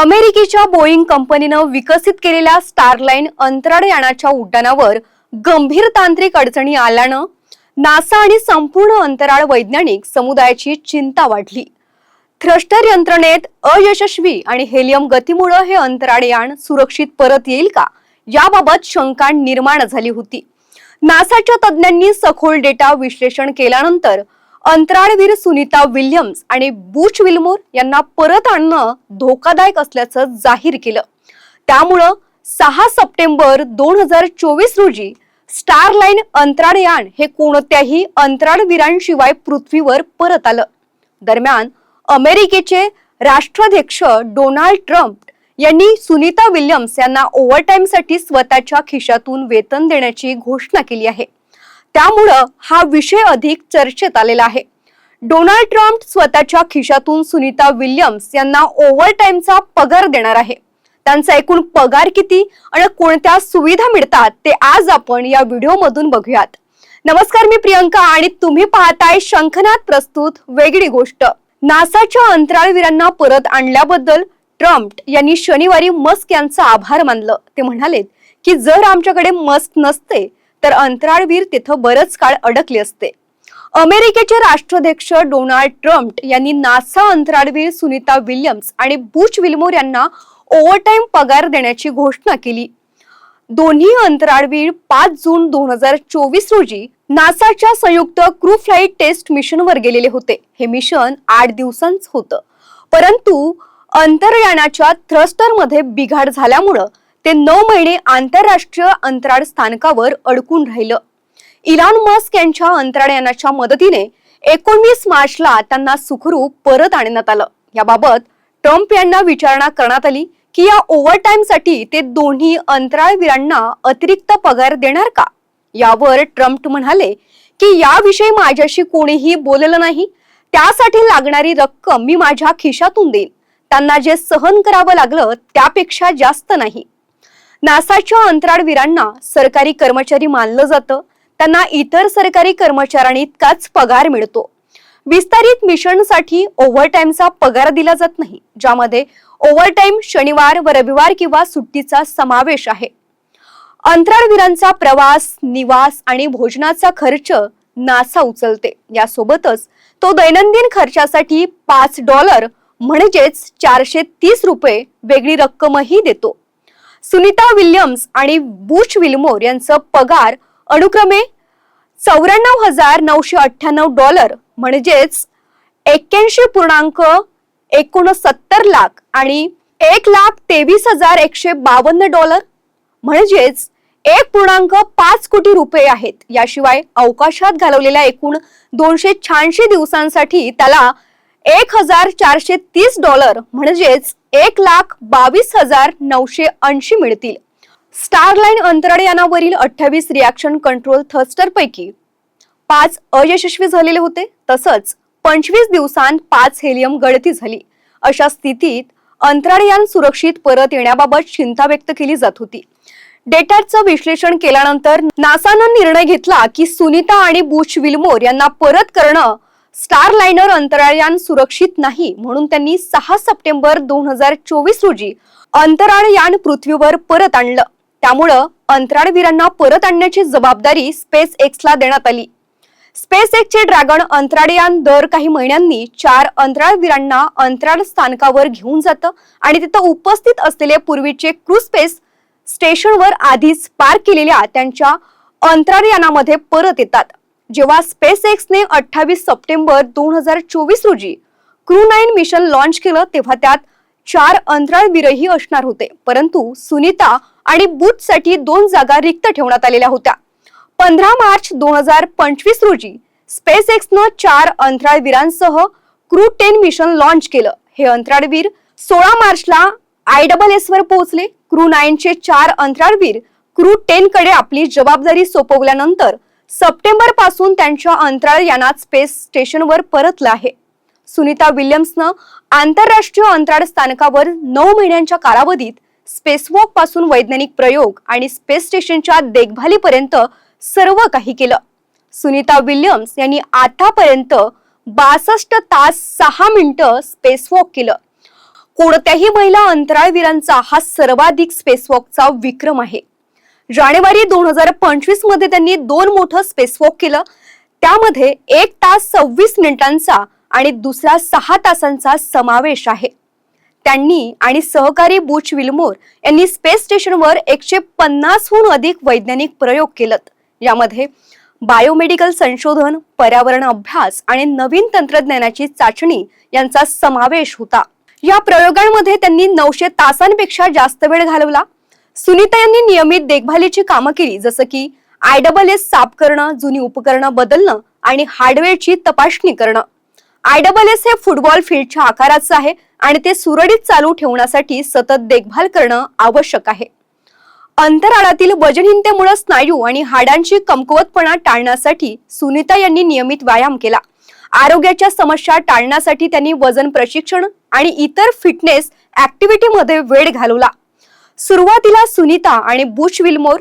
अमेरिकेच्या बोईंग कंपनीनं विकसित केलेल्या स्टारलाईन अंतराळयानाच्या उड्डाणावर गंभीर तांत्रिक अडचणी आल्यानं नासा आणि संपूर्ण अंतराळ वैज्ञानिक समुदायाची चिंता वाढली. थ्रस्टर यंत्रणेत अयशस्वी आणि हेलियम गतीमुळे हे अंतराळयान सुरक्षित परत येईल का? याबाबत शंका निर्माण झाली होती. नासाच्या तज्ज्ञांनी सखोल डेटा विश्लेषण केल्यानंतर अंतराळवीर सुनीता विल्यम्स आणि बुच विल्मोर यांना परत आणणं धोकादायक असल्याचं जाहीर केलं. त्यामुळं सहा सप्टेंबर दोन हजार चोवीस रोजी स्टारलाईन अंतराळयान हे कोणत्याही अंतराळवीरांशिवाय पृथ्वीवर परत आलं. दरम्यान अमेरिकेचे राष्ट्राध्यक्ष डोनाल्ड ट्रम्प यांनी सुनीता विल्यम्स यांना ओव्हरटाईमसाठी स्वतःच्या खिशातून वेतन देण्याची घोषणा केली आहे. त्यामुळं हा विषय अधिक चर्चेत आलेला आहे. डोनाल्ड ट्रम्प स्वतःच्या खिशातून सुनीता विल्यम्स यांना ओव्हरटाईमचा पगार देणार आहे. त्यांचा एकूण पगार किती आणि कोणत्या सुविधा मिळतात ते आज आपण या व्हिडिओमधून बघूयात. नमस्कार मी प्रियंका आणि तुम्ही पाहताय शंखनाथ प्रस्तुत वेगळी गोष्ट. नासाच्या अंतराळवीरांना परत आणल्याबद्दल ट्रम्प यांनी शनिवारी मस्क यांचा आभार मानलं. ते म्हणाले की जर आमच्याकडे मस्क नसते तर अंतराळवीर तिथं बरंच काळ अडकले असते. अमेरिकेचे राष्ट्राध्यक्ष डोनाल्ड ट्रम्प यांनी नासा अंतराळवीर सुनीता विल्यम्स आणि बुच विल्मोर यांना ओव्हरटाईम पगार देण्याची घोषणा केली. दोन्ही अंतराळवीर पाच जून दोन हजार चोवीस रोजी नासाच्या संयुक्त क्रू फ्लाईट टेस्ट मिशनवर गेलेले होते. हे मिशन आठ दिवसांच होतं. परंतु अंतरयानाच्या थ्रस्टरमध्ये बिघाड झाल्यामुळं ते नऊ महिने आंतरराष्ट्रीय अंतराळ स्थानकावर अडकून राहिलं. इलॉन मस्क यांच्या अंतराळयानाच्या मदतीने एकोणवीस मार्चला त्यांना सुखरूप परत आणण्यात आलं. याबाबत ट्रम्प यांना विचारणा करण्यात आली की या ओव्हरटाईमसाठी ते दोन्ही अंतराळवीरांना अतिरिक्त पगार देणार का? यावर ट्रम्प म्हणाले की याविषयी माझ्याशी कोणीही बोललं नाही. त्यासाठी लागणारी रक्कम मी माझ्या खिशातून देईन. त्यांना जे सहन करावं लागलं त्यापेक्षा जास्त नाही. नासाच्या अंतराळवीरांना सरकारी कर्मचारी मानलं जातं. त्यांना इतर सरकारी कर्मचाऱ्यांइतकाच पगार मिळतो. विस्तारित मिशनसाठी ओव्हरटाईमचा पगार दिला जात नाही ज्यामध्ये ओव्हरटाईम शनिवार व रविवार किंवा सुट्टीचा समावेश आहे. अंतराळवीरांचा प्रवास निवास आणि भोजनाचा खर्च नासा उचलते. यासोबतच तो दैनंदिन खर्चासाठी पाच डॉलर म्हणजेच चारशे तीस रुपये वेगळी रक्कमही देतो. सुनीता विल्यम्स आणि बुश विल्मोर यांचं पगार अनुक्रमे चौऱ्याण्णव हजार नऊशे अठ्ठ्याण्णव डॉलर. म्हणजेच एक्क्याऐंशी पूर्णांक एकोणसत्तर लाख आणि एक लाख तेवीस हजार एकशे बावन्न डॉलर. म्हणजेच एक पूर्णांक पाच कोटी रुपये आहेत. याशिवाय अवकाशात घालवलेल्या एकूण दोनशे शहाऐंशी दिवसांसाठी त्याला एक हजार चारशे तीस डॉलर. म्हणजेच एक लाख बावीस हजार नऊशे ऐंशी मिळतील. स्टारलाईन अंतराळयानावरील अठ्ठावीस रिॲक्शन कंट्रोल थस्टरपैकी पाच अयशस्वी झालेले होते. तसंच पंचवीस दिवसांत पाच हेलियम गळती झाली. अशा स्थितीत अंतराळयान सुरक्षित परत येण्याबाबत चिंता व्यक्त केली जात होती. डेटाचं विश्लेषण केल्यानंतर नासानं निर्णय घेतला की सुनीता आणि बुच विल्मोर यांना परत करणं स्टार लाइनर अंतराळयान सुरक्षित नाही म्हणून त्यांनी सहा सप्टेंबर दोन हजार चोवीस रोजी अंतराळयान पृथ्वीवर परत आणलं. त्यामुळं अंतराळवीरांना परत आणण्याची जबाबदारी स्पेस एक्सला देण्यात आली. स्पेस एक्सचे ड्रॅगन अंतराळयान दर काही महिन्यांनी चार अंतराळवीरांना अंतराळ स्थानकावर घेऊन जातं आणि तिथं उपस्थित असलेले पूर्वीचे क्रू स्पेस स्टेशनवर आधीच पार्क केलेल्या त्यांच्या अंतराळयानामध्ये परत येतात. जेव्हा स्पेस एक्सने अठ्ठावीस सप्टेंबर दोन हजार चोवीस रोजी क्रू नाईन मिशन लॉन्च केलं तेव्हा त्यात चार अंतराळवीरही असणार होते. परंतु सुनीता आणि बुथसाठी दोन जागा रिक्त ठेवण्यात आलेल्या होत्या. पंधरा मार्च दोन हजार पंचवीस रोजी स्पेस एक्सनं चार अंतराळवीरांसह क्रू टेन मिशन लॉन्च केलं. हे अंतराळवीर सोळा मार्चला आय डबल एस वर पोहोचले. क्रू नाईनचे चार अंतराळवीर क्रू टेन कडे आपली जबाबदारी सोपवल्यानंतर सप्टेंबरपासून त्यांच्या अंतराळ यानात स्पेस स्टेशनवर परतलं आहे. सुनीता विल्यम्सनं आंतरराष्ट्रीय अंतराळ स्थानकावर नऊ महिन्यांच्या कालावधीत स्पेसवॉकपासून वैज्ञानिक प्रयोग आणि स्पेस स्टेशनच्या देखभालीपर्यंत सर्व काही केलं. सुनीता विल्यम्स यांनी आतापर्यंत बासष्ट तास सहा मिनिटं स्पेसवॉक केलं. कोणत्याही महिला अंतराळवीरांचा हा सर्वाधिक स्पेसवॉकचा विक्रम आहे. जानेवारी दोन हजार पंचवीसमध्ये त्यांनी दोन मोठं स्पेसवॉक केलं. त्यामध्ये एक तास सव्वीस मिनिटांचा आणि दुसरा सहा तासांचा समावेश आहे. त्यांनी आणि सहकारी बुच विल्मोर यांनी स्पेस स्टेशनवर एकशे पन्नासहून अधिक वैज्ञानिक प्रयोग केलेत. यामध्ये बायोमेडिकल संशोधन पर्यावरण अभ्यास आणि नवीन तंत्रज्ञानाची चाचणी यांचा समावेश होता. या प्रयोगांमध्ये त्यांनी नऊशे तासांपेक्षा जास्त वेळ घालवला. सुनीता यांनी नियमित देखभालीची कामं केली जसं की आय डबल एस साफ करणं जुनी उपकरणं बदलणं आणि हार्डवेअरची तपासणी करणं. आय डबल एस हे फुटबॉल फील्डच्या आकाराचं आहे आणि ते सुरळीत चालू ठेवण्यासाठी सतत देखभाल करणं आवश्यक आहे. अंतराळातील वजनहीनतेमुळे स्नायू आणि हाडांची कमकुवतपणा टाळण्यासाठी सुनीता यांनी नियमित व्यायाम केला. आरोग्याच्या समस्या टाळण्यासाठी त्यांनी वजन प्रशिक्षण आणि इतर फिटनेस ऍक्टिव्हिटीमध्ये वेळ घालवला. सुरुवातीला सुनीता आणि Butch Wilmore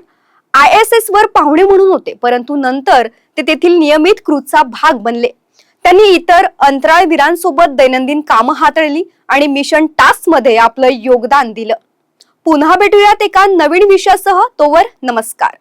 I S S वर पाहुणे म्हणून होते परंतु नंतर ते तेथील नियमित क्रूजचा भाग बनले. त्यांनी इतर अंतराळवीरांसोबत दैनंदिन कामं हाताळली आणि मिशन टास्कमध्ये आपलं योगदान दिलं. पुन्हा भेटूयात एका नवीन विषयासह तोवर नमस्कार.